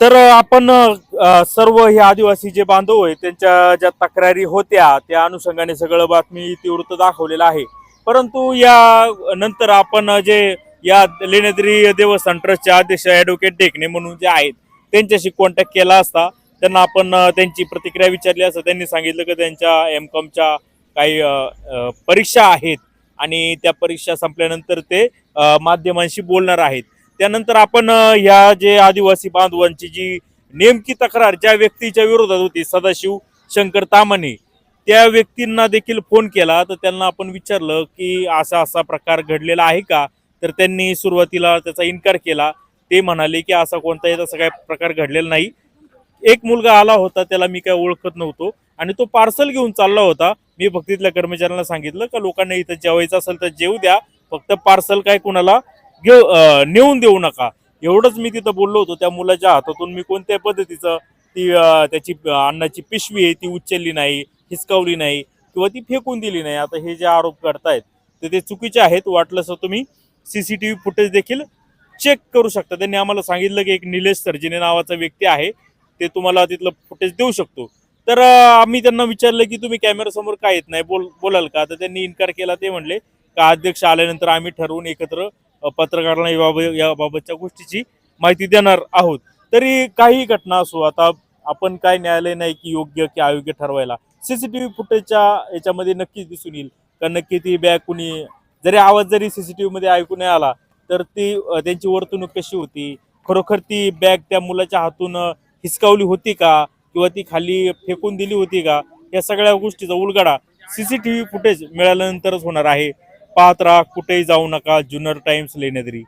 तर आपण सर्व हे आदिवासी जे बांधव आहे त्यांच्या ज्या तक्रारी होत्या त्या अनुषंगाने सगळं बातमी तीव्रत दाखवलेलं आहे. परंतु या नंतर आपण जे या लेण्याद्री देवस्थान ट्रस्टचे अध्यक्ष ॲडव्होकेट डेकणे म्हणून जे आहेत त्यांच्याशी कॉन्टॅक्ट केला असता त्यांना आपण त्यांची प्रतिक्रिया विचारली असता त्यांनी सांगितलं की त्यांच्या एम कॉमच्या काही परीक्षा आहेत आणि त्या परीक्षा संपल्यानंतर ते माध्यमांशी बोलणार आहेत. त्यानंतर आपण ह्या या जे आदिवासी बांधवांची जी नेमकी तक्रार ज्या व्यक्तीच्या विरोधात होती सदाशिव शंकर तामाने त्या व्यक्तींना देखील फोन केला. तर त्यांना आपण विचारलं की असा असा प्रकार घडलेला आहे का? तर त्यांनी सुरुवातीला त्याचा इन्कार केला. ते म्हणाले की असा कोणताही तसा काही प्रकार घडलेला नाही. एक मुलगा आला होता त्याला मी काय ओळखत नव्हतो. आणि तो पार्सल घेऊन चालला होता. मी फक्त तिथल्या कर्मचाऱ्यांना सांगितलं का लोकांना इथं जेवायचं असेल तर जेवू द्या. फक्त पार्सल काय कुणाला? घेऊ नेऊन देऊ नका. एवढंच मी तिथं बोललो होतो त्या मुलाच्या हातातून मी कोणत्या पद्धतीचं ती त्याची अन्नाची पिशवी आहे ती उचलली नाही हिसकावली नाही किंवा ती फेकून दिली नाही. आता हे जे आरोप करतायत तर ते चुकीचे आहेत वाटलं असं तुम्ही सीसीटीव्ही फुटेज देखील चेक करू शकता. त्यांनी आम्हाला सांगितलं की एक निलेश सर्जिने नावाचा व्यक्ती आहे ते तुम्हाला तिथलं फुटेज देऊ शकतो. तर आम्ही त्यांना विचारलं की तुम्ही कॅमेरासमोर का येत नाही? बोल बोलाल का? तर त्यांनी इन्कार केला ते म्हणले का अध्यक्ष आल्यानंतर आम्ही ठरवून एकत्र पत्रकारांना याबाबत याबाबतच्या गोष्टीची माहिती देणार आहोत. तरी काही घटना असो आता आपण काय न्यायालय नाही की योग्य की अयोग्य ठरवायला. सीसीटीव्ही फुटेजच्या याच्यामध्ये नक्कीच दिसून येईल. का नक्की ती बॅग कुणी जरी आवाज जरी सीसीटीव्ही मध्ये ऐकू नाही आला तर ती त्यांची वर्तणूक कशी होती? खरोखर ती बॅग त्या मुलाच्या हातून हिसकावली होती का? किंवा ती खाली फेकून दिली होती का? या सगळ्या गोष्टीचा उलगडा सीसीटीव्ही फुटेज मिळाल्यानंतरच होणार आहे. पाहत राहा कुठेही जाऊ नका. जुनर टाइम्स लेण्याद्री